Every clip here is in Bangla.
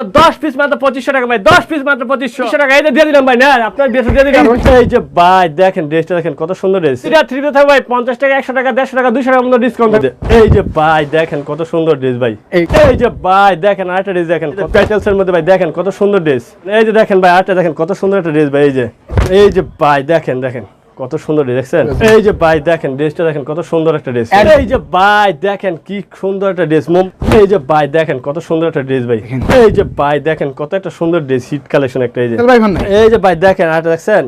দশ পিস মাত্র পঁচিশশো টাকা ভাই দশ পিস মাত্র পঁচিশশো। টাকা দিয়ে দিলাম ভাই না আপনার ড্রেস দিয়ে দিলাম। এই যে ভাই দেখেন ড্রেসটা দেখেন কত সুন্দর ড্রেস এটা থ্রি ভাই পঞ্চাশ টাকা একশো টাকা দেড়শো টাকা দুশো টাকা মতো ডিসকাউন্ট আছে এই যে ভাই দেখেন কত সুন্দর ড্রেস ভাই। এই- যে ভাই দেখেন আরেকটা ড্রেস দেখেন প্যাটেলস এর মধ্যে ভাই দেখেন কত সুন্দর ড্রেস এই যে দেখেন ভাই আরেকটা দেখেন কত সুন্দর একটা ড্রেস ভাই এই যে। এই যে ভাই দেখেন দেখেন। কত সুন্দর ড্রেস দেখছেন? এই যে ভাই দেখেন ড্রেসটা দেখেন কত সুন্দর একটা ড্রেস এই যে ভাই দেখেন কি সুন্দর একটা ড্রেস মোম এই যে ভাই দেখেন কত সুন্দর একটা ড্রেস ভাই। এই যে ভাই দেখেন কত একটা সুন্দর ড্রেস হিট কালেকশন একটা এই যে। এই যে ভাই দেখেন আর দেখছেন?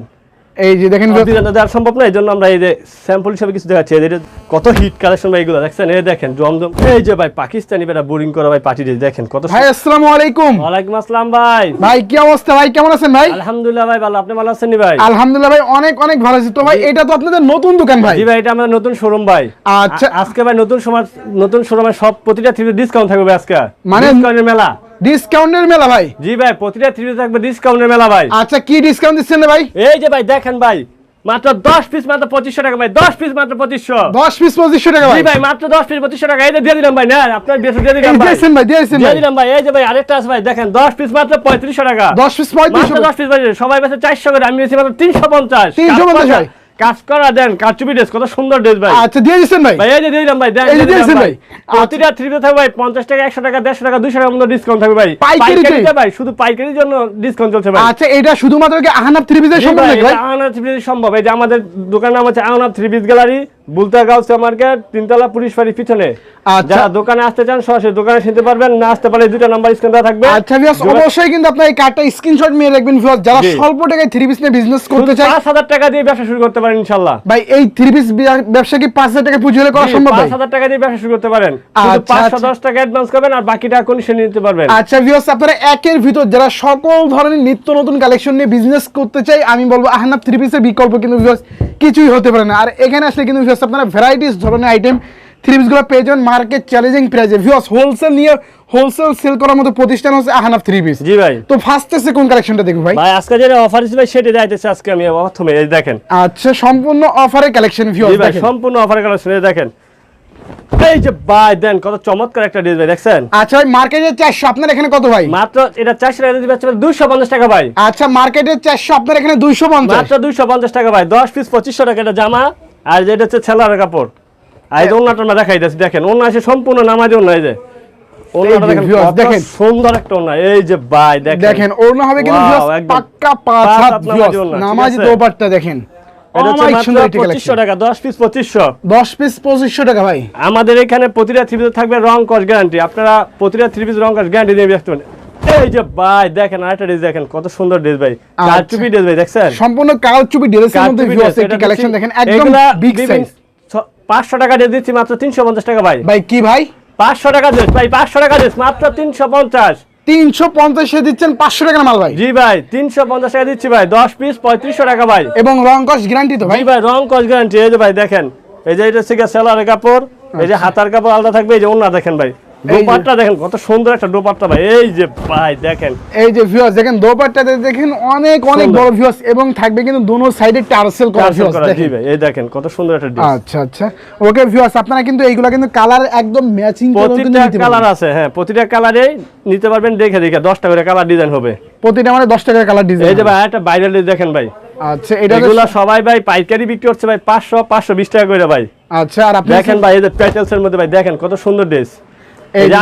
এই যে দেখেন দেওয়া সম্ভব না এই জন্য আমরা এই যে স্যাম্পল হিসাবে কিছু দেখাচ্ছি। যে কত হিট কালেকশন ভাই এগুলো দেখছেন? এই দেখেন জমজম এই যে ভাই পাকিস্তানি বেটা বোরিং করা ভাই পার্টি দেখেন কত ভাই আসসালামু আলাইকুম। ওয়ালাইকুম আসসালাম ভাই। ভাই কি অবস্থা? ভাই কেমন আছেন ভাই? আলহামদুলিল্লাহ ভাই ভালো। আপনি ভালো আছেন নি ভাই? আলহামদুলিল্লাহ ভাই অনেক অনেক ভালো আছি। তো ভাই এটা তো আপনাদের নতুন দোকান ভাই? জি ভাই এটা আমাদের নতুন শোরুম ভাই। আচ্ছা। আজকে ভাই নতুন সময় নতুন শোরুমে সব প্রতিটা থ্রিতে ডিসকাউন্ট থাকবে আজকে। মানে- ডিসকাউন্টের মেলা। ডিসকাউন্টের মেলা ভাই। জি ভাই প্রতিটা থ্রিতে থাকবে ডিসকাউন্টের মেলা ভাই। আচ্ছা কি ডিসকাউন্ট দিচ্ছেন রে ভাই? এই যে ভাই দেখেন ভাই মাত্র দশ পিস মাত্র পঁচিশশো টাকা ভাই দশ পিস মাত্র পঁচিশশো। দশ পিস পঁচিশশো টাকা জি ভাই ভাই মাত্র দশ পিস পঁচিশশো টাকা এই যে দিয়ে দিলাম ভাই না আপনার বেশ দিয়ে দিলাম ভাই। দিয়েছেন ভাই দিয়েছেন দিয়ে ভাই। দিলাম ভাই এই যে ভাই আরেকটা আছে ভাই দেখেন দশ পিস মাত্র পঁয়ত্রিশশো টাকা। দশ পিস পঁয়ত্রিশশো মাত্র দশ পিস ভাই সবাই বেশি চারশো করে আমি বেশি মাত্র তিনশো পঞ্চাশ। 350 ভাই। কাজ করা দেন কাচুপি ড্রেস কত সুন্দর ড্রেস ভাই। আচ্ছা দিয়ে দিচ্ছেন ভাই? ভাই এই যে দিয়ে দিলাম ভাই দেন এই যে দিয়েছেন ভাই। প্রতিটা থ্রিতে থাকবে ভাই পঞ্চাশ টাকা একশো টাকা দেড়শো টাকা দুশো টাকা মতো ডিসকাউন্ট থাকবে ভাই। পাইকারিতে? ভাই শুধু পাইকারির জন্য ডিসকাউন্ট চলছে ভাই। আচ্ছা এটা শুধুমাত্র কি আহনাব থ্রি পিসের সম্ভব নাকি ভাই? আহনাব থ্রি পিস সম্ভব। এই যে আমাদের দোকানের নাম হচ্ছে Ahnab three piece gallery Bulta Gausia market তিনতলা পুলিশ বাড়ির পিছনে। আচ্ছা। যারা দোকানে আসতে চান সরাসরি দোকানে নিতে পারবেন না আসতে পারলে দুটো নাম্বার স্ক্রিন দেওয়া থাকবে। আচ্ছা ভিউয়ার্স অবশ্যই কিন্তু আপনার এই কার্ডটা স্ক্রিনশট নিয়ে রাখবেন ভিউয়ার্স যারা স্বল্প টাকায় থ্রি পিস নিয়ে বিজনেস করতে চায় পাঁচ হাজার টাকা দিয়ে ব্যবসা শুরু করতে পারেন ইনশাল্লাহ ভাই এই থ্রি পিস ব্যবসা কি পাঁচ হাজার টাকা পুঁজি হলে করা সম্ভব ভাই? পাঁচ হাজার টাকা দিয়ে ব্যবসা শুরু করতে পারেন। আচ্ছা, পাঁচশো আচ্ছা। টাকা অ্যাডভান্স করবেন আর বাকিটা কন্ডিশন নিতে পারবেন। আচ্ছা ভিউয়ার্স আপনারা একের ভিতর যারা সকল ধরনের নিত্য নতুন কালেকশন নিয়ে বিজনেস করতে চাই আমি বলব আহনাব থ্রি পিসের বিকল্প কিন্তু ভিউয়ার্স কিছুই হতে পারে না। আর এখানে আসলে কিন্তু ভিউয়ার্স আপনারা ভ্যারাইটিস ধরনের আইটেম থ্রি পিসগুলো পেয়ে যাবেন মার্কেট চ্যালেঞ্জিং প্রাইসে ভিউয়ার্স হোলসেল নিয়ে হোলসেল সেল করার মতো প্রতিষ্ঠান হচ্ছে আহনাব থ্রি পিস জি ভাই। তো ফার্স্টে কোন কালেকশনটা দেখব ভাই। ভাই আজকে যেটা অফার ছিল ভাই সেটা যাইতেছে আজকে আমি প্রথমে এই দেখেন। আচ্ছা সম্পূর্ণ অফারের কালেকশন ভাই দেখেন। সম্পূর্ণ অফারের কালেকশন এই দেখেন। এই যে ভাই দেন কত চমৎকার একটা ভাই দেখছেন? আচ্ছা ভাই মার্কেটে চারশো আপনার এখানে কত ভাই? মাত্র এটা চারশো টাকা দিয়ে পাচ্ছেন দুশো পঞ্চাশ টাকা ভাই। আচ্ছা মার্কেটে চারশো আপনার এখানে দুইশো পঞ্চাশ। মাত্র দুইশো পঞ্চাশ টাকা ভাই দশ পিস পঁচিশশো টাকা এটা জামা আর যেটা হচ্ছে ছেলার কাপড়। অন্যটা দেখাই দেখেন অন্য আছে সম্পূর্ণ নামাজি এই যে দেখেন সুন্দর একটা এই ভাই দেখেন। দেখেন হবে কিন্তু। পাক্কা পাঁচ হাত নামাজি আছে? দোপাট্টা দেখেন। আমাদের এখানে প্রতিটা থ্রি পিস থাকবে রং কস গ্যারান্টি আপনারা প্রতিটা থ্রি পিস রং কস গ্যারান্টি দিয়ে এই যে ভাই দেখেন আরেকটা ড্রেস দেখেন কত সুন্দর ড্রেস ভাই। আচ্ছা। কারচুপি ড্রেস ভাই দেখছেন? সম্পূর্ণ কালচুপি ড্রেসের মধ্যে কারচুপি dress, একটি কালেকশন দেখেন একদম বিগ সাইজ পাঁচশো টাকা দিয়ে দিচ্ছি মাত্র তিনশো পঞ্চাশ টাকা ভাই। ভাই কি ভাই? পাঁচশো টাকা ড্রেস ভাই পাঁচশো টাকা ড্রেস মাত্র তিনশো পঞ্চাশ। তিনশো পঞ্চাশে দিচ্ছেন পাঁচশো টাকা মাল ভাই। জি ভাই তিনশো পঞ্চাশ টাকা দিচ্ছি ভাই দশ পিস পঁয়ত্রিশশো টাকা ভাই। এবং রং কস গ্যারান্টি তো ভাই। ভাই রং কস গ্যারান্টি এই যে ভাই দেখেন এই যে এটা হচ্ছে গিয়ে সেলারের কাপড় এই যে হাতার কাপড় আলাদা থাকবে এই যে অন্য দেখেন ভাই। আচ্ছা। দোপাট্টা দেখেন কত সুন্দর একটা দোপাট্টা ভাই। এই যে ভাই দেখেন। এই যে ভিউয়ার্স দেখেন দোপাট্টাতে দেখেন অনেক অনেক বড় ভিউয়ার্স এবং থাকবে কিন্তু দোনো সাইডে টার্সেল করা ভিউয়ার্স দেখেন। ভাই এই দেখেন কত সুন্দর একটা ড্রেস আচ্ছা আচ্ছা। ওকে ভিউয়ার্স আপনারা কিন্তু এইগুলা কিন্তু কালার একদম ম্যাচিং প্রতিটা কালার আছে হ্যাঁ প্রতিটা কালারে নিতে পারবেন দেখে দেখে করে কালার ডিজাইন হবে। প্রতিটা মানে দশ টাকার কালার ডিজাইন এই যে ভাই একটা বাইরের দেখেন ভাই। আচ্ছা এটা এগুলা সবাই ভাই পাইকারি বিক্রি হচ্ছে ভাই পাঁচশো পাঁচশো বিশ টাকা করে ভাই। আচ্ছা আর আপনি দেখেন ভাই এই যে প্যাটেলস এর মধ্যে ভাই দেখেন কত সুন্দর ড্রেস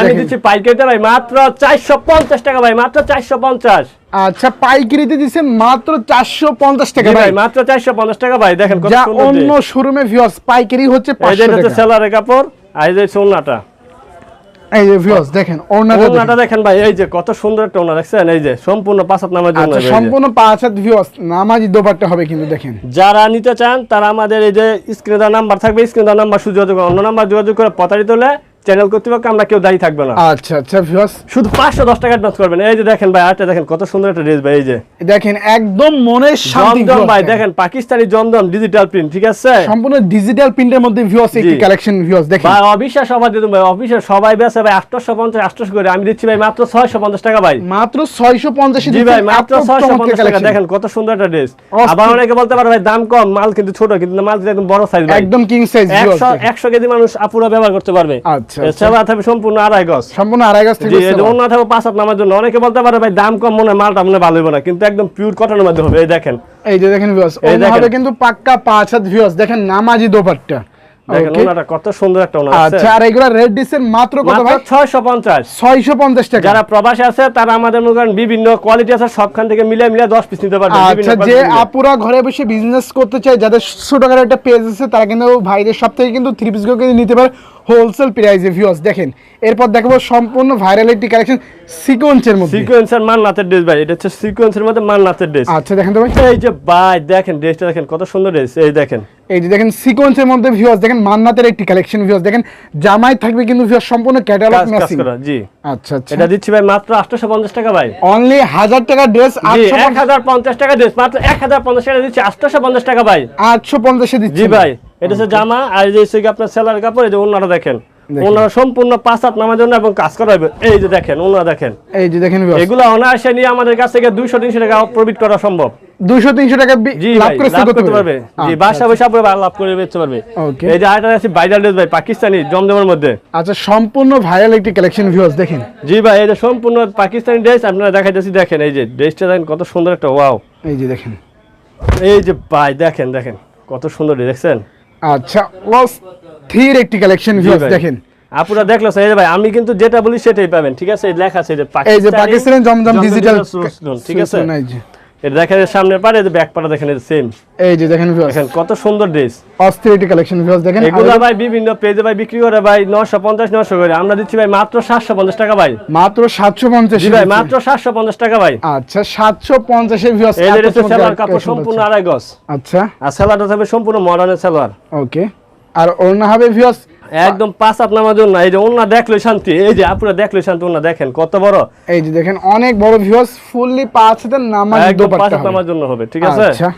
আমি দিচ্ছি পাইকারিতে ভাই মাত্র চারশো পঞ্চাশ টাকা ভাই মাত্র চারশো পঞ্চাশ। আচ্ছা পাইকারিতে দিচ্ছেন মাত্র চারশো পঞ্চাশ টাকা ভাই ভাই। মাত্র চারশো পঞ্চাশ টাকা ভাই দেখেন কত যা সুন্দর অন্য শোরুমে ভিউয়ার্স পাইকারি হচ্ছে এই যে পাঁচশো এটা হচ্ছে টাকা। সেলারের কাপড় আর এই যে সোনাটা এই যে ভিউয়ার্স দেখেন ওড়নাটা ওনাটা দেখেন। দেখেন ভাই এই যে কত সুন্দর একটা ওনা দেখছেন? এই যে সম্পূর্ণ পাঁচাত জন্য আচ্ছা সম্পূর্ণ নামাজি দোপাট্টা হবে কিন্তু দেখেন। যারা নিতে চান তারা আমাদের এই যে স্ক্রিনে দেওয়া নাম্বার থাকবে স্ক্রিনে দেওয়া নাম্বার সুযোগ অন্য নাম্বার যোগাযোগ করে প্রতারিত হলে চ্যানেল কর্তৃপক্ষ আমরা কেউ দায়ী থাকবে না। আচ্ছা আচ্ছা ভিউয়ার্স শুধু পাঁচশো দশ টাকা অ্যাডভান্স করবেন। এই যে দেখেন ভাই আরেকটা দেখেন কত সুন্দর একটা ড্রেস ভাই এই যে। দেখেন একদম মনের শান্তি জমজম ভাই দেখেন। পাকিস্তানি জমজম ডিজিটাল প্রিন্ট ঠিক আছে? সম্পূর্ণ ডিজিটাল প্রিন্টের মধ্যে ভিউয়ার্স একটি কালেকশন ভিউয়ার্স দেখেন। ভাই অবিশ্বাস সবাই দিতুম ভাই অফিসে সবাই বেছে ভাই আটশো পঞ্চাশ আটশো করে। আমি দিচ্ছি ভাই মাত্র ছয়শো পঞ্চাশ টাকা ভাই। মাত্র ছয়শো পঞ্চাশ জি ভাই মাত্র ছয়শো পঞ্চাশ টাকা। দেখেন কত সুন্দর একটা ড্রেস আবার অনেকে বলতে পারে ভাই দাম কম মাল কিন্তু ছোট কিন্তু মাল একদম বড় সাইজ ভাই। একদম কিং সাইজ একশো একশো কেজি মানুষ আপুরা ব্যবহার করতে পারবে। আচ্ছা। আচ্ছা আচ্ছা। থাকবে সম্পূর্ণ আড়াই গজ। সম্পূর্ণ আড়াই গাছ থেকে জি এই যে অন্য থাকবে পাঁচ হাত নামার জন্য অনেকে বলতে পারে ভাই দাম কম মনে মালটা মনে ভালো হবে না। কিন্তু একদম পিওর কটনের মধ্যে হবে এই দেখেন। এই যে দেখেন ভিউয়ার্স অন্য হবে কিন্তু পাক্কা পাঁচ হাত ভিউয়ার্স দেখেন নামাজি দোপাট্টা। দেখেন Okay. ওনাটা কত সুন্দর একটা আচ্ছা আর রেড মাত্র কত ভাই? ছয়শো পঞ্চাশ। ছয়শো পঞ্চাশ টাকা। যারা প্রবাসী আছে তারা আমাদের বিভিন্ন কোয়ালিটি আছে সবখান থেকে মিলে মিলে দশ পিস নিতে পারবে আচ্ছা যে আপুরা ঘরে বসে বিজনেস করতে চায় যাদের ছোটখাটো একটা পেজ আছে তারা কিন্তু ভাইদের সব থেকে কিন্তু থ্রি পিস নিতে পারে। হোলসেল প্রাইসে ভিউয়ার্স দেখেন। এরপর দেখাবো সম্পূর্ণ ভাইরাল একটি কালেকশন সিকোয়েন্সের মধ্যে। সিকোয়েন্সের মান নাচের ড্রেস ভাই এটা হচ্ছে সিকোয়েন্সের মধ্যে মান নাচের ড্রেস আচ্ছা দেখেন তো ভাই। এই যে ভাই দেখেন ড্রেসটা দেখেন কত সুন্দর ড্রেস এই দেখেন। এই যে দেখেন সিকোয়েন্সের মধ্যে ভিউয়ার্স দেখেন মান্নাতের একটি কালেকশন ভিউয়ার্স দেখেন জামাই থাকবে কিন্তু ভিউয়ার্স সম্পূর্ণ ক্যাটালগ ম্যাচিং জি। আচ্ছা আচ্ছা। এটা দিচ্ছি ভাই মাত্র আটশোশো পঞ্চাশ টাকা ভাই। অনলি হাজার টাকা ড্রেস জি আটশো এক হাজার পঞ্চাশ টাকা ড্রেস মাত্র এক হাজার পঞ্চাশ টাকা দিচ্ছি আটশোশো পঞ্চাশ টাকা ভাই। আটশো পঞ্চাশে জি ভাই। এটা হচ্ছে জামা আর যে হচ্ছে আপনার সেলার কাপড় এই যে ওনারা দেখেন। ওনারা সম্পূর্ণ পাঁচ হাত নামার জন্য এবং কাজ করা হবে। এই যে দেখেন ওনারা দেখেন। এই যে দেখেন এগুলো অনায়াসে নিয়ে আমাদের কাছ থেকে দুইশো তিনশো টাকা প্রফিট করা সম্ভব। তিনশো টাকা লাভ করতে পারবে। জি আচ্ছা, বাসা বসে আপনারা লাভ করে বেচতে পারবে। এই যে আরেকটা আছে ভাইরাল ড্রেস ভাই পাকিস্তানি জমজমের মধ্যে। আচ্ছা সম্পূর্ণ ভাইরাল একটি কালেকশন ভিউয়ার্স দেখেন। জি ভাই এই যে সম্পূর্ণ পাকিস্তানি ড্রেস আপনারা দেখাইতেছি দেখেন এই যে ড্রেসটা দেখেন কত সুন্দর একটা ওয়াও এই যে দেখেন। এই যে ভাই দেখেন দেখেন কত সুন্দর দেখছেন? আচ্ছা অস্থির একটি কালেকশন দেখেন। আপুরা দেখল সাইদ ভাই আমি কিন্তু যেটা বলি সেটাই পাবেন ঠিক আছে? লেখা আছে এই যে পাকিস্তানের জমজম ডিজিটাল ঠিক আছে? এটা দেখেন সামনের পারে যে ব্যাক পাটা দেখেন সেম এই যে দেখেন ভিউয়ার্স দেখেন কত সুন্দর ড্রেস অস্থির একটি কালেকশন ভিউয়ার্স দেখেন এগুলা ভাই বিভিন্ন পেজে ভাই বিক্রি করে ভাই নশো পঞ্চাশ নশো করে। আমরা দিচ্ছি ভাই মাত্র সাতশো পঞ্চাশ টাকা ভাই। মাত্র সাতশো পঞ্চাশ জি ভাই মাত্র সাতশো পঞ্চাশ টাকা ভাই। আচ্ছা সাতশো পঞ্চাশের ভিউয়ার্স এই সেলার কাপড় সম্পূর্ণ আড়াই গজ। আচ্ছা। আর সেলারটা থাকবে সম্পূর্ণ মডার্নের সেলার ওকে আর ওড়না হবে ভিউয়ার্স একদম পাঁচ আপ নামার জন্য এই যে ওনা দেখলে শান্তি এই যে আপনারা দেখলে শান্তি ওনা দেখেন কত বড়? এই যে দেখেন অনেক বড় ভিউয়ার্স ফুললি পাঁচ হাতের নামাজ একদম পাঁচ দোপাট্টা আপ নামার জন্য হবে ঠিক আছে? আচ্ছা।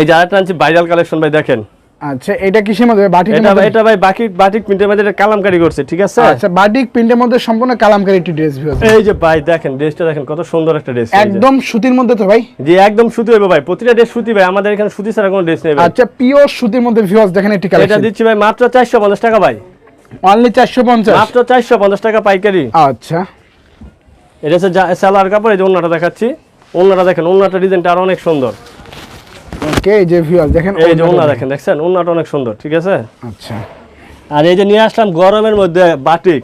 এই যে আরেকটা আনছি ভাইরাল কালেকশন ভাই দেখেন। আচ্ছা এটা কিসের মধ্যে? বাটিক এটা এটা ভাই বাটিক প্রিন্টের মধ্যে এটা কালামকারি করছে ঠিক আছে? আচ্ছা বাটিক প্রিন্টের মধ্যে সম্পূর্ণ কালামকারী একটি ড্রেস ভিউয়ার্স এই যে ভাই দেখেন ড্রেসটা দেখেন কত সুন্দর একটা ড্রেস একদম সুতির মধ্যে তো ভাই। জি একদম সুতি হবে ভাই প্রতিটা ড্রেস সুতি ভাই আমাদের এখানে সুতি ছাড়া কোনো ড্রেস নেই ভাই। আচ্ছা পিওর সুতির মধ্যে ভিউয়ার্স দেখেন একটি এটা দিচ্ছি ভাই মাত্র চারশো পঞ্চাশ টাকা ভাই। অনলি চারশো পঞ্চাশ? মাত্র চারশো পঞ্চাশ টাকা পাইকারি। আচ্ছা। এটা হচ্ছে সালোয়ার কাপড় এই যে অন্যটা দেখাচ্ছি। অন্যটা দেখেন অন্যটা ডিজাইনটা আর অনেক সুন্দর। ওকে এই যে ভিউয়ার্স দেখেন এই যে ওড়নাটা দেখেন। দেখছেন? অন্যটা অনেক সুন্দর ঠিক আছে? আচ্ছা। আর এই যে নিয়ে আসলাম গরমের মধ্যে বাটিক।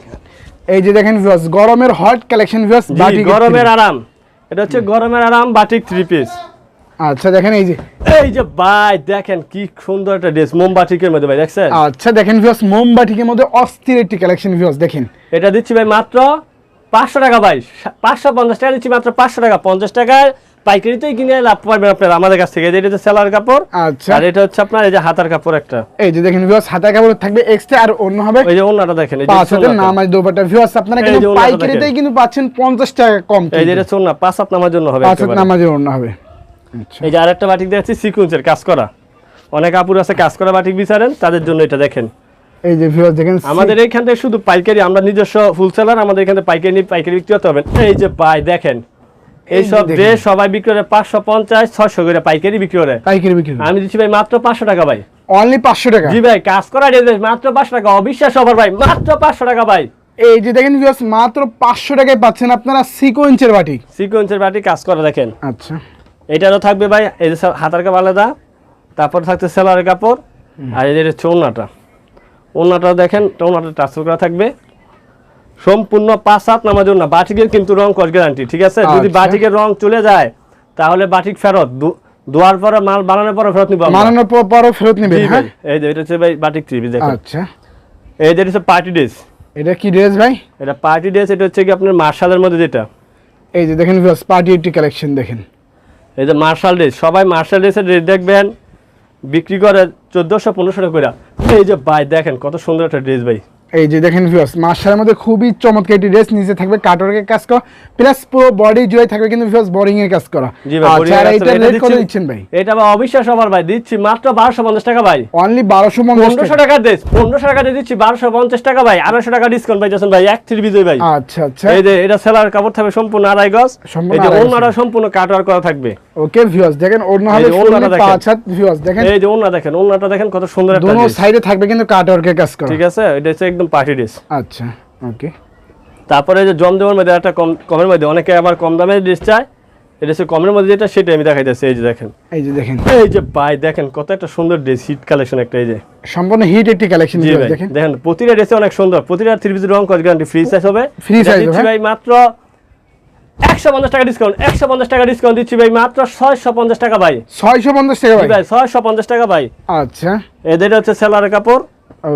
এই যে দেখেন ভিউয়ার্স গরমের হট কালেকশন ভিউয়ার্স বাটিক গরমের আরাম। এটা হচ্ছে গরমের আরাম বাটিক থ্রি পিস আচ্ছা দেখেন এই যে। এই যে ভাই দেখেন কি সুন্দর একটা ড্রেস মোমবাটিকের মধ্যে ভাই দেখছেন? আচ্ছা দেখেন ভিউয়ার্স মোমবাটিকের মধ্যে অস্থির একটি কালেকশন ভিউয়ার্স দেখেন। এটা দিচ্ছি ভাই মাত্র পাঁচশো টাকা ভাই পাঁচশো পঞ্চাশ টাকা দিচ্ছি মাত্র পাঁচশো টাকা পঞ্চাশ টাকায় পাইকারিতেই কিনে লাভ পাবেন আপনারা আমাদের কাছ থেকে। এটা হচ্ছে সেলার কাপড় আচ্ছা। আর এটা হচ্ছে আপনার এই যে হাতার কাপড় একটা। এই যে দেখেন ভিউয়ার্স হাতা কাপড় থাকবে এক্সট্রা আর অন্য হবে ওই যে অন্যটা দেখেন এই যে হাতের ওন্নাটা। দোপাটা ভিউয়ার্স আপনারা কিন্তু পাইকারিতেই কিন্তু পাচ্ছেন পঞ্চাশ টাকা কম এই যে এটা পাঁচ হাত নামার জন্য হবে পাঁচ হাত আচ্ছা। এই যে আরেকটা বাটিক দেখাচ্ছি সিকুয়েন্সের কাজ করা। অনেক আপুর আছে কাজ করা বাটিক বিচারেন তাদের জন্য এটা দেখেন। এই যে ভিউয়ার্স দেখেন আমাদের এইখান থেকে শুধু পাইকারি আমরা নিজস্ব ফুলসেলার আমাদের এখান থেকে পাইকারি পাইকারি বিক্রি করতে হবে এই যে পাই দেখেন। এই এই যে সব দেখেন। ড্রেস সবাই বিক্রি করে পাঁচশো পঞ্চাশ ছয়শো করে পাইকারি বিক্রি করে। পাইকারি বিক্রি আমি দিচ্ছি ভাই মাত্র পাঁচশো টাকা ভাই। অনলি পাঁচশো টাকা? জি ভাই কাজ করা ড্রেস মাত্র পাঁচশো টাকা অবিশ্বাস হবার ভাই মাত্র পাঁচশো টাকা ভাই। এই যে দেখেন ভিউয়ার্স মাত্র পাঁচশো টাকায় পাচ্ছেন আপনারা সিকোয়েন্সের বাটি। সিকোয়েন্সের বাটি কাজ করা দেখেন। আচ্ছা। এটারও থাকবে ভাই এই যে হাতার কাপড় আলাদা তারপর থাকছে সেলারের কাপড় আর এই যে হচ্ছে ওড়নাটা ওড়নাটাও দেখেন ওড়নাটা ট্রান্সফার করা থাকবে। সম্পূর্ণ পাঁচ সাত নামার জন্য। বাটিকের কিন্তু রং কস গ্যারান্টি ঠিক আছে? যদি আচ্ছা। বাটিকের রং চলে যায় তাহলে বাটিক ফেরত। দু- ধোয়ার পরে মাল বানানোর পরে ফেরত নিবো। মানানোর পর পরও ফেরত নেবেন জি হ্যাঁ? এই যে এটা হচ্ছে ভাই বাটিক থ্রি দেখেন। আচ্ছা। এই যে এটা হচ্ছে পার্টি ড্রেস এটা কি ড্রেস ভাই? এটা পার্টি ড্রেস এটা হচ্ছে কি আপনার মার্শালের মধ্যে যেটা। এই যে দেখেন পার্টি একটি কালেকশন দেখেন। এই যে মার্শাল ড্রেস সবাই মার্শাল ড্রেসের ড্রেস দেখবেন বিক্রি করে চোদ্দোশো পনেরোশো টাকা করে এই যে ভাই দেখেন কত সুন্দর একটা ড্রেস ভাই। এই যে দেখেন ভিউয়ার্স মার্শালের মধ্যে খুবই চমৎকার একটি ড্রেস নিচে থাকবে কাটওয়ার্কের কাজ করা প্লাস পুরো বডি জুড়ে থাকবে কিন্তু ভিউয়ার্স বোরিং এর কাজ করা। আচ্ছা আর এটা রেট কত দিচ্ছেন ভাই? এটা ভাই অবিশ্বাস হবার ভাই দিচ্ছি মাত্র বারোশো পঞ্চাশ টাকা ভাই। অনলি বারোশো পঞ্চাশ পনেরোশো টাকা ড্রেস পনেরোশো টাকা দিয়ে দিচ্ছি বারোশো পঞ্চাশ টাকা ভাই আড়াইশো টাকা ডিসকাউন্ট ভাই পাইছেন ভাই এক থ্রি বিজয় ভাই। আচ্ছা আচ্ছা। এই যে এটা সেলার কাপড় থাকবে সম্পূর্ণ আড়াই গজ। এই যে। অন্যরা সম্পূর্ণ কাটওয়ার করা থাকবে। ওকে ভিউয়ার্স দেখেন ওড়না হবে। পাঁচ হাত ভিউয়ার্স দেখেন। এই যে দেখেন দেখেন কত সুন্দর একটা দোনো সাইডে থাকবে কিন্তু কাট ওয়ার্কের কাজ করা। ঠিক আছে এটা হচ্ছে একদম পার্টি ড্রেস আচ্ছা ওকে তারপরে যে জমজমের মধ্যে একটা কম কমের মধ্যে অনেকে আবার কম দামের ড্রেস চায়। এটা হচ্ছে কমের মধ্যে যেটা সেটা আমি দেখাইতেছি এই যে দেখেন। এই যে দেখেন। এই যে ভাই দেখেন কত একটা সুন্দর ড্রেস হিট কালেকশন একটা এই যে। সম্পূর্ণ হিট একটি কালেকশন দেখেন। দেখেন প্রতিটা ড্রেসে অনেক সুন্দর। প্রতিটা থ্রি পিসের রং কস গ্যারান্টি ফ্রি সাইজ হবে। ফ্রি দিচ্ছি হবে, ভাই মাত্র একশো পঞ্চাশ টাকা ডিসকাউন্ট একশো পঞ্চাশ টাকা ডিসকাউন্ট দিচ্ছি ভাই মাত্র ছয়শো পঞ্চাশ টাকা ভাই। ছয়শো পঞ্চাশ টাকা ভাই? ভাই ছয়শো পঞ্চাশ টাকা ভাই। আচ্ছা। এদের হচ্ছে সেলারের কাপড়।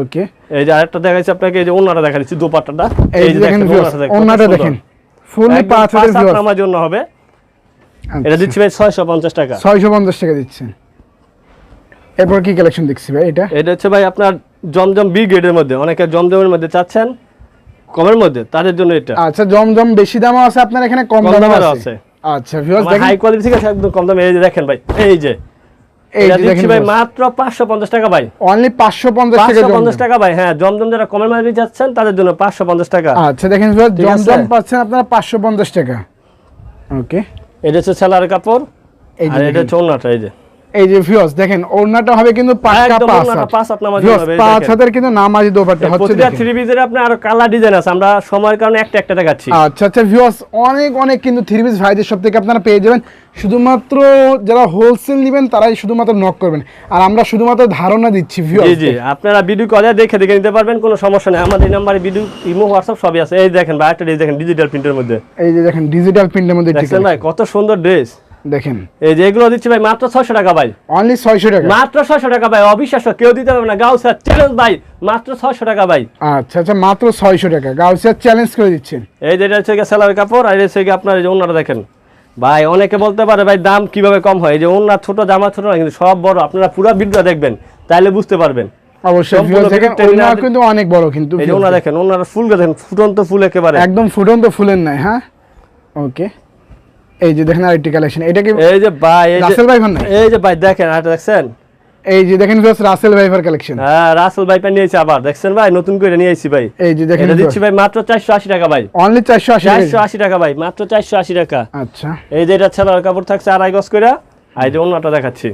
ওকে। এই যে আরেকটা দেখাচ্ছি আপনাকে এই যে ওনাটা দেখা দিচ্ছি দুপাট্টাটা। এই যে দেখেন ভিউয়ার্স দেখেন ফুললি পাঁচ হাতের আমার জন্য হবে। এটা দিচ্ছি ভাই ছয়শো পঞ্চাশ টাকা। ছয়শো পঞ্চাশ টাকা দিচ্ছেন। এরপর কি কালেকশন দেখছি ভাই এটা? এটা হচ্ছে ভাই আপনার জমজম বি গ্রেডের মধ্যে। অনেকে জমজমের মধ্যে চাচ্ছেন। কমের মধ্যে তাদের জন্য এটা। আচ্ছা জমজম বেশি দামও আছে আপনার এখানে কম দামও আছে। আচ্ছা ভিউয়ার্স দেখেন। হাই কোয়ালিটি থেকে একদম কম দামে এই যে দেখেন ভাই এই যে। এই দিচ্ছি দেখেন ভাই মাত্র পাঁচশো পঞ্চাশ টাকা ভাই। অনলি পাঁচশো পঞ্চাশ টাকা পাঁচশো পঞ্চাশ জমজম টাকা ভাই হ্যাঁ জমজম যারা কমের মাঝে যাচ্ছেন তাদের জন্য পাঁচশো পঞ্চাশ টাকা। আচ্ছা দেখেন ভিউয়ার্স জমজম পাচ্ছেন আপনারা পাঁচশো পঞ্চাশ টাকা। ওকে এটা হচ্ছে সেলার কাপড় আর এটা। হচ্ছে ওনাটা এই যে। এই যে ভিউয়ার্স দেখেন ওড়নাটা হবে কিন্তু পাঁচ পাঁচ হাত নামাজ ভিউয়ার্স হবে, পাঁচ হাতের কিন্তু নামাজি দোপাট্টা হচ্ছে প্রতিটা থ্রি পিসের আপনার আরও কালার ডিজাইন আছে আমরা সময়ের কারণে একটা একটা দেখাচ্ছি। আচ্ছা আচ্ছা ভিউয়ার্স অনেক অনেক কিন্তু থ্রি পিস ভাইদের সব থেকে আপনারা পেয়ে যাবেন। শুধুমাত্র যারা হোলসেল নেবেন তারাই শুধুমাত্র নক করবেন। আর আমরা শুধুমাত্র ধারণা দিচ্ছি জি ভিউয়ার্স জি আপনারা ভিডিও কলে দেখে দেখে নিতে পারবেন কোনো সমস্যা নেই। আমাদের নাম্বারে ভিডিও ইমো হোয়াটসঅ্যাপ সবই আছে। এই দেখেন ভাই একটা দেখেন ডিজিটাল প্রিন্টের মধ্যে। এই যে দেখেন ডিজিটাল প্রিন্টের মধ্যে ঠিক দেখছেন ভাই কত সুন্দর ড্রেস দেখেন। এই যে এগুলো দিচ্ছি ভাই মাত্র ছয়শো টাকা ভাই। অনলি ছয়শো টাকা। মাত্র ছয়শো টাকা ভাই অবিশ্বাস্য কেউ দিতে পারবে না। গাউ স্যার চ্যালেঞ্জ ভাই মাত্র ছয়শো টাকা ভাই। আচ্ছা আচ্ছা মাত্র ছয়শো টাকা। গাউসিয়া চ্যালেঞ্জ করে দিচ্ছেন এই যে এটা হচ্ছে সেলার কাপড় আর এটা হচ্ছে আপনার এই যে অন্যটা দেখেন। ভাই অনেকে বলতে পারে ভাই দাম কীভাবে কম হয়? এই যে অন্য ছোট জামা ছোট না কিন্তু সব বড়। আপনারা পুরো ভিডিও দেখবেন তাইলে বুঝতে পারবেন। অবশ্যই কিন্তু অনেক বড় কিন্তু এই যে viewers দেখেন ওনার ফুল দেখেন ফুটন্ত ফুল একেবারে। একদম ফুটন্ত ফুলের নাই হ্যাঁ? ওকে এই যে দেখেন আরেকটি কালেকশন এটা কি এই যে ভাই এই রাসেল ভাই নাই এই যে ভাই দেখেন আর দেখছেন? এই যে দেখেন রাসেল ভাইফার কালেকশন হ্যাঁ রাসেল নিয়েছি আবার দেখছেন ভাই? নতুন করে নিয়ে আইছি ভাই। এই যে দেখেন এটা দিচ্ছি ভাই মাত্র চারশো আশি টাকা ভাই। অনলি চারশো আশি চারশো আশি টাকা ভাই মাত্র চারশো আশি টাকা। আচ্ছা। এই যে এটা ছেলার কাপড় থাকছে আড়াই গজ করে আর এই যে অন্যটা দেখাচ্ছি।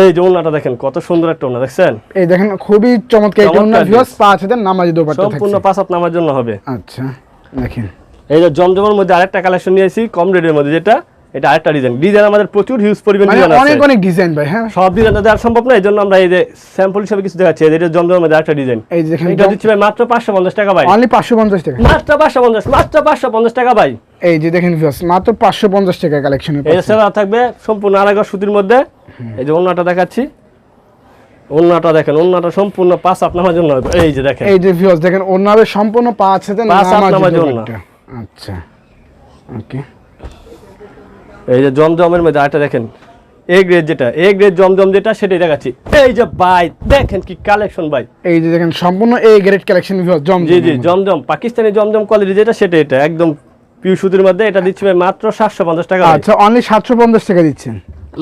এই যে অন্যটা দেখেন কত সুন্দর একটা ওনা দেখছেন? এই দেখেন খুবই চমৎকার চমৎকার ভিউয়ার্স পাঁচ হাজার নামাজি দোপাট্টা সম্পূর্ণ পাঁচ হাত নামার জন্য হবে। আচ্ছা দেখেন। এই যে জমজমের মধ্যে আরেকটা কালেকশন নিয়েছি কম রেটের মধ্যে যেটা এটা আরেকটা ডিজাইন ডিজাইন আমাদের প্রচুর হিউজ পরিমাণ ডিজাইন আছে। অনেক অনেক ডিজাইন ভাই হ্যাঁ। সব ডিজাইন তো দেওয়া সম্ভব না এই জন্য আমরা এই যে স্যাম্পল হিসেবে কিছু দেখাচ্ছি। এই যে এটা জমজমের মধ্যে আরেকটা ডিজাইন এই যে দেখেন এটা দিচ্ছি ভাই মাত্র পাঁচশো পঞ্চাশ টাকা ভাই। অনলি পাঁচশো পঞ্চাশ টাকা। মাত্র পাঁচশো পঞ্চাশ মাত্র পাঁচশো পঞ্চাশ টাকা ভাই। এই যে দেখেন ভিউয়ার্স মাত্র পাঁচশো পঞ্চাশ টাকা কালেকশনে এই সেলা থাকবে সম্পূর্ণ গজ সুতির মধ্যে। এই যে অন্যটা দেখাচ্ছি। অন্যটা দেখেন অন্যটা সম্পূর্ণ পাঁচ আপ নামার জন্য। এই যে দেখেন। এই যে ভিউয়ার্স দেখেন ওর নামে সম্পূর্ণ পাঁচ পাঁচ হাত নামাজি। দোপাট্টা আচ্ছা ওকে। এই যে জমজমের মধ্যে আরেকটা দেখেন। এ গ্রেড যেটা এ গ্রেড জমজম যেটা সেটাই দেখাচ্ছি। এই যে ভাই দেখেন কি কালেকশন ভাই। এই যে দেখেন সম্পূর্ণ এই গ্রেড কালেকশন জম জি জি জমজম। পাকিস্তানি জমজম কোয়ালিটি যেটা সেটা এটা। একদম পিউ সুতির মধ্যে এটা দিচ্ছি ভাই মাত্র সাতশো পঞ্চাশ টাকা আচ্ছা অনলি সাতশো পঞ্চাশ টাকা দিচ্ছেন।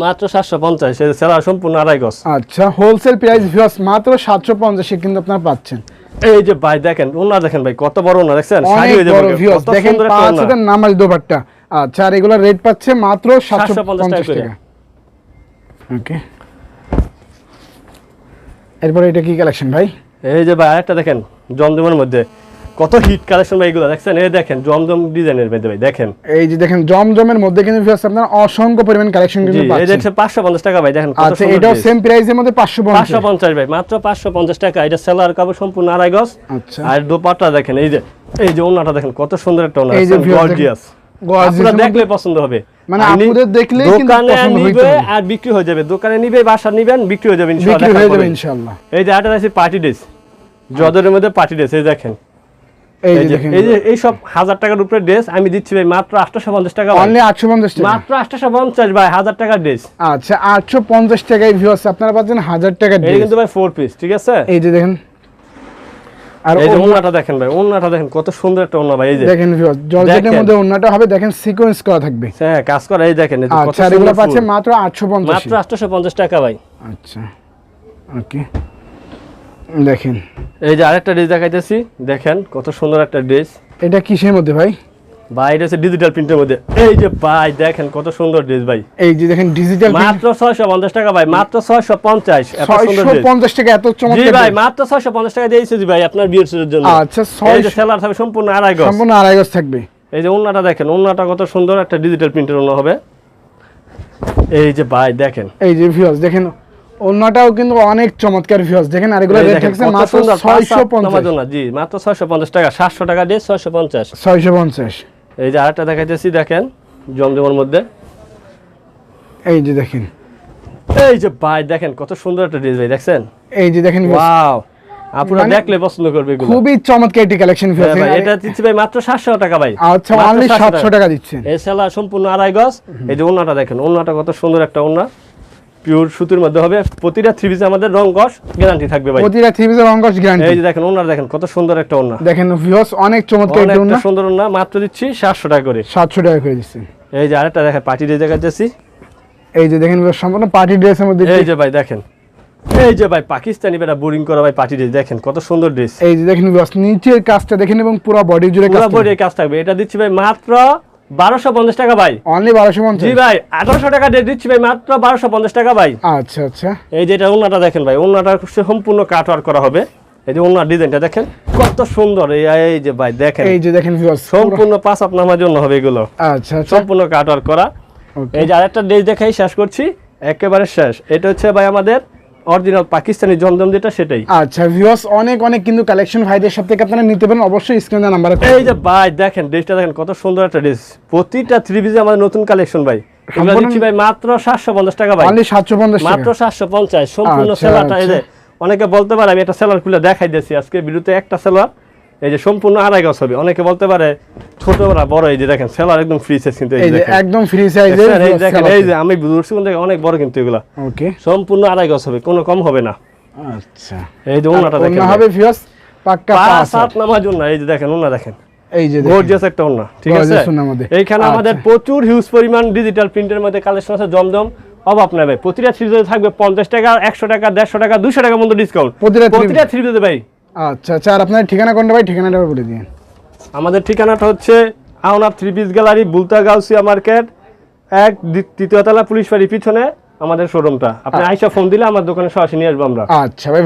মাত্র সাতশো পঞ্চাশ। সেলা সম্পূর্ণ আড়াই গজ। আচ্ছা হোলসেল প্রাইস ভিউয়ার্স মাত্র সাতশো পঞ্চাশে কিন্তু আপনারা পাচ্ছেন। এই যে ভাই দেখেন ওনা দেখেন ভাই কত বড় ওনা দেখছেন? শাড়ি হয়ে যাবে কত সুন্দর একটা নামাজ দোপাট্টা। আচ্ছা আর এগুলা রেট পাচ্ছে মাত্র সাতশো 750 পঞ্চাশ টাকা টাকা। ওকে এরপরে এটা কি কালেকশন ভাই? এই যে ভাই আরেকটা দেখেন জমজমের মধ্যে। কত হিট কালেকশন ভাই এগুলো? দেখছেন? এই দেখেন জমজম ডিজাইনের মধ্যে ভাই দেখেন। এই যে দেখেন জমজমের মধ্যে কিন্তু ভিউয়ার্স আপনারা অসংখ্য পরিমাণ কালেকশন কিন্তু এই পাচ্ছেন। দেখছে পাঁচশো পঞ্চাশ টাকা ভাই দেখেন কত আচ্ছা সুন্দর এটাও। সেম প্রাইসের মধ্যে পাঁচশো পঞ্চাশ। পাঁচশো পঞ্চাশ ভাই মাত্র পাঁচশো পঞ্চাশ টাকা। এটা সেলার কাপড় সম্পূর্ণ আড়াই গজ। আচ্ছা। আর দোপাট্টা দেখেন এই যে এই যে ওনাটা দেখেন কত সুন্দর একটা ওনা এই যে গর্জিয়াস আপনারা দেখলে পছন্দ হবে। মানে আপুদের দেখলেই কিন্তু দোকানে পছন্দ নিবে হবে। আর বিক্রি হয়ে যাবে। দোকানে নিবে বাসা নিবেন বিক্রি হয়ে যাবে ইনশাআল্লাহ বিক্রি হয়ে যাবে ইনশাআল্লাহ এই যে আটা আছে পার্টি ড্রেস জদের মধ্যে পার্টি ড্রেস এই দেখেন। এই এই যে যে এই সব হাজার টাকার উপরে ড্রেস আমি দিচ্ছি ভাই মাত্র আটশো পঞ্চাশ টাকা। অনলি আটশো পঞ্চাশ টাকা। মাত্র আটশো পঞ্চাশ ভাই হাজার টাকার ড্রেস। আচ্ছা আটশো পঞ্চাশ টাকায় ভিউয়ার্স আপনারা পাচ্ছেন হাজার টাকা এই কিন্তু ভাই ফোর পিস ঠিক আছে? এই যে দেখেন। আর এই যে ওন্নাটা দেখেন ভাই ওন্নাটা দেখেন কত সুন্দর একটা ওন্না ভাই এই যে। দেখেন জর্জেটের মধ্যে ওড়নাটা হবে দেখেন সিকোয়েন্স করা থাকবে। হ্যাঁ কাজ করা এই দেখেন আচ্ছা এগুলো পাচ্ছে মাত্র আটশো পঞ্চাশ। মাত্র আটশো পঞ্চাশ টাকা ভাই। আচ্ছা ওকে। দেখেন। এই যে আরেকটা ড্রেস দেখাইতেছি দেখেন কত সুন্দর একটা ড্রেস এটা কিসের মধ্যে ভাই? ভাই এটা হচ্ছে ডিজিটাল প্রিন্টের মধ্যে। এই যে ভাই দেখেন কত সুন্দর ড্রেস ভাই। এই যে দেখেন ডিজিটাল মাত্র ছয়শো পঞ্চাশ টাকা ভাই মাত্র এত সুন্দর টাকা এত জি ভাই মাত্র ছয়শো পঞ্চাশ টাকা দিয়েছি জি ভাই আপনার বিয়ের সুযোগের জন্য। আচ্ছা এই যে ছয়শো সেলার থাকবে সম্পূর্ণ আড়াই গজ। সম্পূর্ণ আড়াই গজ থাকবে। এই যে ওন্নাটা দেখেন ওন্নাটা কত সুন্দর একটা ডিজিটাল প্রিন্টের ওন্না হবে। এই যে ভাই দেখেন। এই যে ভিউয়ার্স দেখেন কিন্তু অনেক চমৎকার ভিউয়ার্স দেখেন আর এগুলো রেট থাকছে মাত্র সুন্দর, ছয়শো পাঁচ সাত পঞ্চাশ। নামার জন্য, জি মাত্র ছয়শো পঞ্চাশ টাকা সাতশো টাকা দিয়ে ছয়শো পঞ্চাশ। ছয়শো পঞ্চাশ। এই যে আরেকটা দেখাইতেছি দেখেন জমজমের মধ্যে। এই যে দেখেন। এই যে ভাই দেখেন কত সুন্দর একটা ড্রেস ভাই দেখছেন? এই যে দেখেন ওয়াও আপনারা মানে দেখলে পছন্দ করবে এগুলো। খুবই চমৎকার একটি কালেকশন হ্যাঁ ভাই, এটা দিচ্ছি ভাই মাত্র সাতশো টাকা ভাই। আচ্ছা অনলি 700 টাকা। দিচ্ছেন। এই সেলা সম্পূর্ণ আড়াই গজ। এই যে ওন্নাটা দেখেন ওন্নাটা কত সুন্দর একটা ওন্না পিওর সুতির মধ্যে হবে। প্রতিটা থ্রি পিসে আমাদের রং গস গ্যারান্টি থাকবে ভাই। প্রতিটা থ্রি পিসের অঙ্কশ গ্যারান্টি এই যে দেখেন ওনার দেখেন কত সুন্দর একটা ওন্না দেখেন ভিউয়ার্স অনেক চমৎকার একটি ওন্না সুন্দর ওন্না মাত্র দিচ্ছি সাতশো টাকা করে। সাতশো টাকা করে দিচ্ছি। এই যে আরেকটা দেখেন পার্টি ড্রেস দেখাচ্ছি এই যে দেখেন সম্পূর্ণ পার্টি ড্রেসের মধ্যে এই যে ভাই দেখেন এই যে ভাই পাকিস্তানি বেটা বোরিং করা ভাই পার্টি ড্রেস দেখেন কত সুন্দর ড্রেস এই যে দেখেন নিচের কাজটা দেখেন এবং পুরো বডি জুড়ে কাজ পুরো বডি কাজ থাকবে। এটা দিচ্ছি ভাই মাত্র বারোশো পঞ্চাশ টাকা ভাই। অনলি বারোশো জি ভাই আঠারোশো টাকা ড্রেস দিচ্ছি ভাই মাত্র বারোশো পঞ্চাশ টাকা ভাই। আচ্ছা আচ্ছা। এই যে এটা ওনাটা দেখেন ভাই ওনাটা সম্পূর্ণ কাট ওয়ার্ক করা হবে। এই যে ওনার ডিজাইনটা দেখেন কত সুন্দর। এই যে ভাই দেখেন। এই যে দেখেন সম্পূর্ণ পাঁচ আপ নামার জন্য হবে এগুলো। আচ্ছা আচ্ছা। সম্পূর্ণ কাট ওয়ার্ক করা। এই যে আরেকটা ড্রেস দেখাই শেষ করছি একেবারে শেষ। এটা হচ্ছে ভাই আমাদের অরিজিনাল পাকিস্তানি জমজম যেটা সেটাই। আচ্ছা ভিউয়ার্স অনেক অনেক কিন্তু কালেকশন ভাইদের সাথে থেকে আপনারা নিতে পারেন। অবশ্যই স্ক্রিনে নাম্বার এই যে ভাই দেখেন ড্রেসটা দেখেন কত সুন্দর একটা ড্রেস প্রতিটা থ্রি পিসে আমাদের নতুন কালেকশন ভাই। দিচ্ছি ভাই মাত্র সাতশো পঞ্চাশ টাকা ভাই। অনলি সাতশো পঞ্চাশ মাত্র টাকা সাতশো পঞ্চাশ। সম্পূর্ণ সেলাটা এই যে আচ্ছা। অনেকে বলতে পারে আমি একটা সেলার খুলে দেখাই দিয়েছি আজকে ভিডিওতে একটা সেলার এই যে সম্পূর্ণ আড়াই গজ হবে। অনেকে বলতে পারে ছোট না বড় এই যে দেখেন সেলার একদম ফ্রি সাইজ কিন্তু এই যে একদম ফ্রি সাইজে? এই দেখেন এই যে আমি দূরছি কোন থেকে অনেক বড় কিন্তু এগুলা। ওকে সম্পূর্ণ আড়াই গজ হবে কোনো কম হবে না। আচ্ছা। এই যে ওনাটা দেখেন অন্য হবে ভিউয়ার্স পাক্কা পাঁচ সাত নামার জন্য এই যে দেখেন ওনা দেখেন। এই যে গর্জিয়াস একটা ওনা ঠিক আছে। এইখানে আচ্ছা। আমাদের প্রচুর হিউজ পরিমাণ ডিজিটাল প্রিন্টের মধ্যে কালেকশন আছে জমজম। অভাব নেবে প্রতিটা থ্রিজে থাকবে পঞ্চাশ টাকা একশো টাকা দেড়শো টাকা দুশো টাকা মতো ডিসকাউন্ট প্রতিটা থ্রিজে ভাই। আচ্ছা আচ্ছা আর আপনার ঠিকানা কোনটা ভাই? ঠিকানাটা বলে দিন। আমাদের ঠিকানাটা হচ্ছে আউনার three piece gallery Bulta Gausia market এক তৃতীয়তলা পুলিশ বাড়ির পিছনে আমাদের শোরুমটা আপনি আইসা ফোন দিলে আমার দোকানে সরাসরি নিয়ে আসব আমরা। আচ্ছা ভাই